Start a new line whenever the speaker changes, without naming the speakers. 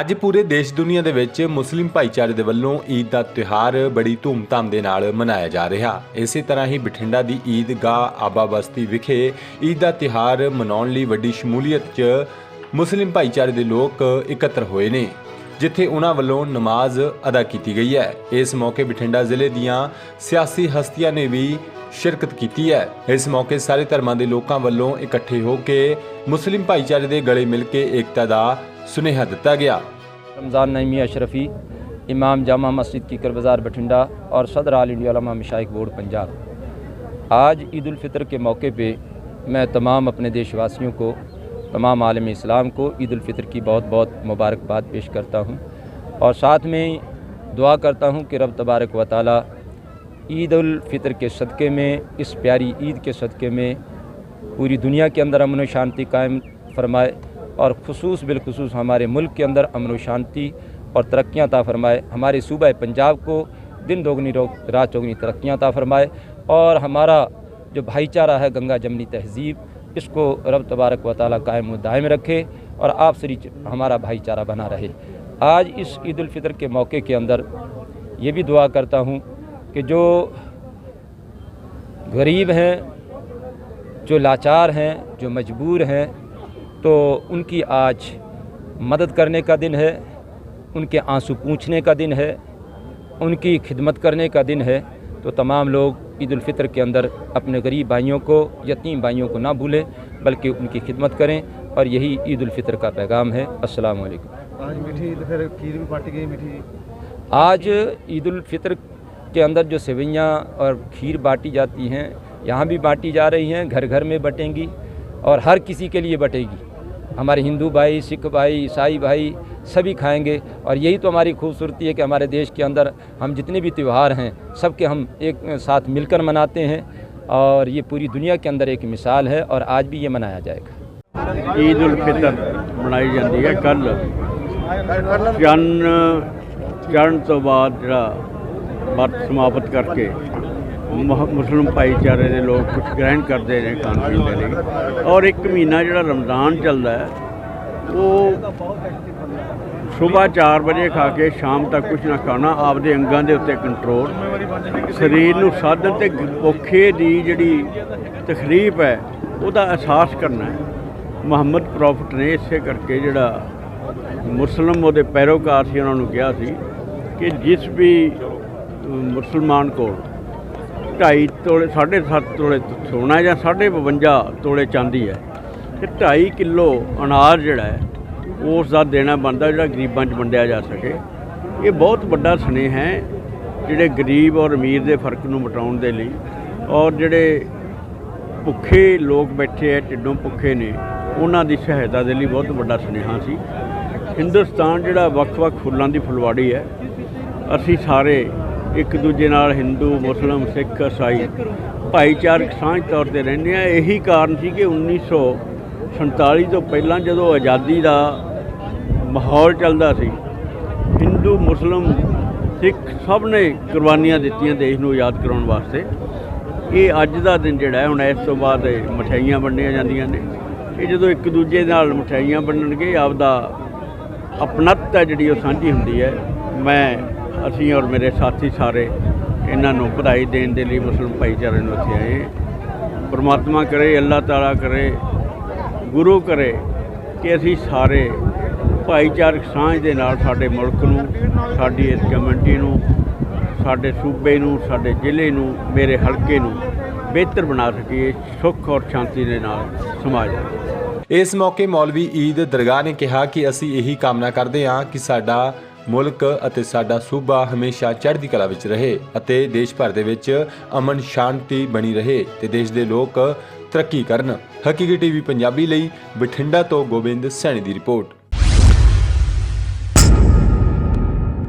ਅੱਜ ਪੂਰੇ ਦੇਸ਼ ਦੁਨੀਆ ਦੇ ਵਿੱਚ ਮੁਸਲਿਮ ਭਾਈਚਾਰੇ ਦੇ ਵੱਲੋਂ ਈਦ ਦਾ ਤਿਉਹਾਰ ਬੜੀ ਧੂਮਧਾਮ ਦੇ ਨਾਲ ਮਨਾਇਆ ਜਾ ਰਿਹਾ। ਇਸੇ ਤਰ੍ਹਾਂ ਹੀ ਬਠਿੰਡਾ ਦੀ ਈਦਗਾਹ ਆਬਾ ਬਸਤੀ ਵਿਖੇ ਈਦ ਦਾ ਤਿਉਹਾਰ ਮਨਾਉਣ ਲਈ ਵੱਡੀ ਸ਼ਮੂਲੀਅਤ 'ਚ ਮੁਸਲਿਮ ਭਾਈਚਾਰੇ ਦੇ ਲੋਕ ਇਕੱਤਰ ਹੋਏ ਨੇ, ਜਿੱਥੇ ਉਹਨਾਂ ਵੱਲੋਂ ਨਮਾਜ਼ ਅਦਾ ਕੀਤੀ ਗਈ ਹੈ। ਇਸ ਮੌਕੇ ਬਠਿੰਡਾ ਜ਼ਿਲ੍ਹੇ ਦੀਆਂ ਸਿਆਸੀ ਹਸਤੀਆਂ ਨੇ ਵੀ ਸ਼ਿਰਕਤ ਕੀਤੀ ਹੈ। ਇਸ ਮੌਕੇ ਸਾਰੇ ਧਰਮਾਂ ਦੇ ਲੋਕਾਂ ਵੱਲੋਂ ਇਕੱਠੇ ਹੋ ਕੇ ਮੁਸਲਿਮ ਭਾਈਚਾਰੇ ਦੇ ਗਲੇ ਮਿਲ ਕੇ ਏਕਤਾ ਦਾ سنیحہ دتا گیا۔
رمضان نعمی اشرفی امام جامع مسجد کی کربزار بٹھنڈا اور صدر عال انڈیا علامہ مشائق بورڈ پنجاب۔ آج عید الفطر کے موقع پہ میں تمام اپنے دیش واسیوں کو، تمام عالم اسلام کو عید الفطر کی بہت بہت مبارکباد پیش کرتا ہوں اور ساتھ میں دعا کرتا ہوں کہ رب تبارک و تعالی عید الفطر کے صدقے میں، اس پیاری عید کے صدقے میں پوری دنیا کے اندر امن و شانتی قائم فرمائے۔ اور خصوص بالخصوص ہمارے ملک کے اندر امن و شانتی اور ترقیاں تا فرمائے۔ ہمارے صوبہ پنجاب کو دن دوگنی رات چوگنی ترقیاں تا فرمائے اور ہمارا جو بھائی چارہ ہے گنگا جمنی تہذیب، اس کو رب تبارک و تعالیٰ قائم و دائم رکھے اور آپ سری ہمارا بھائی چارہ بنا رہے۔ آج اس عید الفطر کے موقع کے اندر یہ بھی دعا کرتا ہوں کہ جو غریب ہیں، جو لاچار ہیں، جو مجبور ہیں تو ان کی آج مدد کرنے کا دن ہے ان کے آنسو پوچھنے کا دن ہے ان کی خدمت کرنے کا دن ہے۔ تو تمام لوگ عید الفطر کے اندر اپنے غریب بھائیوں کو یتیم بھائیوں کو نہ بھولیں بلکہ ان کی خدمت کریں۔ اور یہی عید الفطر کا پیغام ہے۔ السلام علیکم۔
آج میٹھی کھیر بھی بانٹی گئی میٹھی۔ آج عید
الفطر کے اندر جو سوئیاں اور کھیر بانٹی جاتی ہیں یہاں بھی بانٹی جا رہی ہیں گھر گھر میں بٹیں گی اور ہر کسی کے لیے بٹے گی۔ ہمارے ہندو بھائی، سکھ بھائی، عیسائی بھائی سبھی کھائیں گے اور یہی تو ہماری خوبصورتی ہے کہ ہمارے دیش کے اندر ہم جتنے بھی تیوہار ہیں سب کے ہم ایک ساتھ مل کر مناتے ہیں اور یہ پوری دنیا کے اندر ایک مثال ہے اور آج بھی یہ
منایا جائے گا۔ عید الفطر منائی جاتی ہے کل۔ چند چرن تو بعد برت سماپت کر کے۔ ਮੁਸਲਿਮ ਭਾਈਚਾਰੇ ਦੇ ਲੋਕ ਕੁਝ ਗ੍ਰਹਿਣ ਕਰਦੇ ਨੇ ਖਾਣ ਪੀਣ ਦੇ ਲਈ। ਔਰ ਇੱਕ ਮਹੀਨਾ ਜਿਹੜਾ ਰਮਜ਼ਾਨ ਚੱਲਦਾ ਹੈ, ਉਹ ਸਵੇਰ 4 ਵਜੇ ਖਾ ਕੇ ਸ਼ਾਮ ਤੱਕ ਕੁਝ ਨਾ ਖਾਣਾ, ਆਪਦੇ ਅੰਗਾਂ ਦੇ ਉੱਤੇ ਕੰਟਰੋਲ ਸਰੀਰ ਨੂੰ ਸਾਧਨ ਤੇ ਭੁੱਖੇ ਦੀ ਜਿਹੜੀ ਤਕਲੀਫ ਹੈ, ਉਹਦਾ ਅਹਿਸਾਸ ਕਰਨਾ ਹੈ। ਮੁਹੰਮਦ ਪ੍ਰੋਫਟ ਨੇ ਇਸੇ ਕਰਕੇ ਜਿਹੜਾ ਮੁਸਲਮ ਉਹਦੇ ਪੈਰੋਕਾਰ ਸੀ, ਉਹਨਾਂ ਨੂੰ ਕਿਹਾ ਸੀ ਕਿ ਜਿਸ ਵੀ ਮੁਸਲਮਾਨ ਕੋਲ ਢਾਈ ਤੋਲੇ 7.5 ਤੋਲੇ ਸੋਨਾ ਜਾਂ 52 ਤੋਲੇ ਚਾਂਦੀ ਹੈ। ਤੇ 2.5 ਕਿਲੋ ਅਨਾਜ ਜਿਹੜਾ ਹੈ, ਉਸ ਦਾ ਦੇਣਾ ਬਣਦਾ ਜਿਹੜਾ ਗਰੀਬਾਂ 'ਚ ਵੰਡਿਆ ਜਾ ਸਕੇ। ਇਹ ਬਹੁਤ ਵੱਡਾ ਸੁਨੇਹਾ ਹੈ, ਜਿਹੜੇ ਗਰੀਬ ਔਰ ਅਮੀਰ ਦੇ ਫ਼ਰਕ ਨੂੰ ਮਿਟਾਉਣ ਦੇ ਲਈ। ਔਰ ਜਿਹੜੇ ਭੁੱਖੇ ਲੋਕ ਬੈਠੇ ਆ ਢਿੱਡੋਂ ਭੁੱਖੇ ਨੇ, ਉਹਨਾਂ ਦੀ ਸਹਾਇਤਾ ਦੇ ਲਈ ਬਹੁਤ ਵੱਡਾ ਸੁਨੇਹਾ ਸੀ। ਹਿੰਦੁਸਤਾਨ ਜਿਹੜਾ ਵੱਖ-ਵੱਖ ਫੁੱਲਾਂ ਦੀ ਫੁਲਵਾੜੀ ਹੈ, ਅਸੀਂ ਸਾਰੇ ਇੱਕ ਦੂਜੇ ਨਾਲ ਹਿੰਦੂ, ਮੁਸਲਮ, ਸਿੱਖ, ਇਸਾਈ ਭਾਈਚਾਰਕ ਸਾਂਝ ਤੌਰ ਤੇ ਰਹਿੰਦੇ ਆ। ਇਹੀ ਕਾਰਨ ਸੀ ਕਿ 1947 ਤੋਂ ਪਹਿਲਾਂ ਜਦੋਂ ਆਜ਼ਾਦੀ ਦਾ ਮਾਹੌਲ ਚੱਲਦਾ ਸੀ, ਹਿੰਦੂ, ਮੁਸਲਮ, ਸਿੱਖ ਸਭ ਨੇ ਕੁਰਬਾਨੀਆਂ ਦਿੱਤੀਆਂ ਦੇਸ਼ ਨੂੰ ਆਜ਼ਾਦ ਕਰਾਉਣ ਵਾਸਤੇ। ਇਹ ਅੱਜ ਦਾ ਦਿਨ ਜਿਹੜਾ ਹੁਣ ਇਸ ਤੋਂ ਬਾਅਦ ਮਠਿਆਈਆਂ ਵੰਡੀਆਂ ਜਾਂਦੀਆਂ ਨੇ। ਇਹ ਜਦੋਂ ਇੱਕ ਦੂਜੇ ਨਾਲ ਮਠਿਆਈਆਂ ਵੰਡਣਗੇ, ਆਪਦਾ ਆਪਣਤ ਹੈ ਜਿਹੜੀ ਉਹ ਸਾਂਝੀ ਹੁੰਦੀ ਹੈ। ਮੈਂ ਅਸੀਂ ਔਰ ਮੇਰੇ ਸਾਥੀ ਸਾਰੇ ਇਹਨਾਂ ਨੂੰ ਵਧਾਈ ਦੇਣ ਦੇ ਲਈ ਮੁਸਲਿਮ ਭਾਈਚਾਰੇ ਨੂੰ ਇੱਥੇ ਆਏ ਪਰਮਾਤਮਾ ਕਰੇ, ਅੱਲਾਹ ਤਾਲਾ ਕਰੇ, ਗੁਰੂ ਕਰੇ ਕਿ ਅਸੀਂ ਸਾਰੇ ਭਾਈਚਾਰਕ ਸਾਂਝ ਦੇ ਨਾਲ ਸਾਡੇ ਮੁਲਕ ਨੂੰ, ਸਾਡੀ ਇਸ ਕਮਿਊਨਿਟੀ ਨੂੰ, ਸਾਡੇ ਸੂਬੇ ਨੂੰ, ਸਾਡੇ ਜ਼ਿਲ੍ਹੇ ਨੂੰ, ਮੇਰੇ ਹਲਕੇ ਨੂੰ ਬਿਹਤਰ ਬਣਾ ਸਕੀਏ, ਸੁੱਖ ਔਰ ਸ਼ਾਂਤੀ ਦੇ ਨਾਲ ਸਮਾਜ ਨੂੰ
ਇਸ ਮੌਕੇ ਮੌਲਵੀ ਈਦ ਦਰਗਾਹ ਨੇ ਕਿਹਾ ਕਿ ਅਸੀਂ ਇਹੀ ਕਾਮਨਾ ਕਰਦੇ ਹਾਂ ਕਿ ਸਾਡਾ ਮੁਲਕ ਅਤੇ ਸਾਡਾ ਸੂਬਾ ਹਮੇਸ਼ਾ ਚੜ੍ਹਦੀ ਕਲਾ ਵਿੱਚ ਰਹੇ ਅਤੇ ਦੇਸ਼ ਭਰ ਦੇ ਵਿੱਚ ਅਮਨ ਸ਼ਾਂਤੀ ਬਣੀ ਰਹੇ ਤੇ ਦੇਸ਼ ਦੇ ਲੋਕ ਤਰੱਕੀ ਕਰਨ। ਹਕੀਕੀ ਟੀਵੀ ਪੰਜਾਬੀ ਲਈ ਬਠਿੰਡਾ ਤੋਂ ਗੋਬਿੰਦ ਸੈਣੀ ਦੀ ਰਿਪੋਰਟ।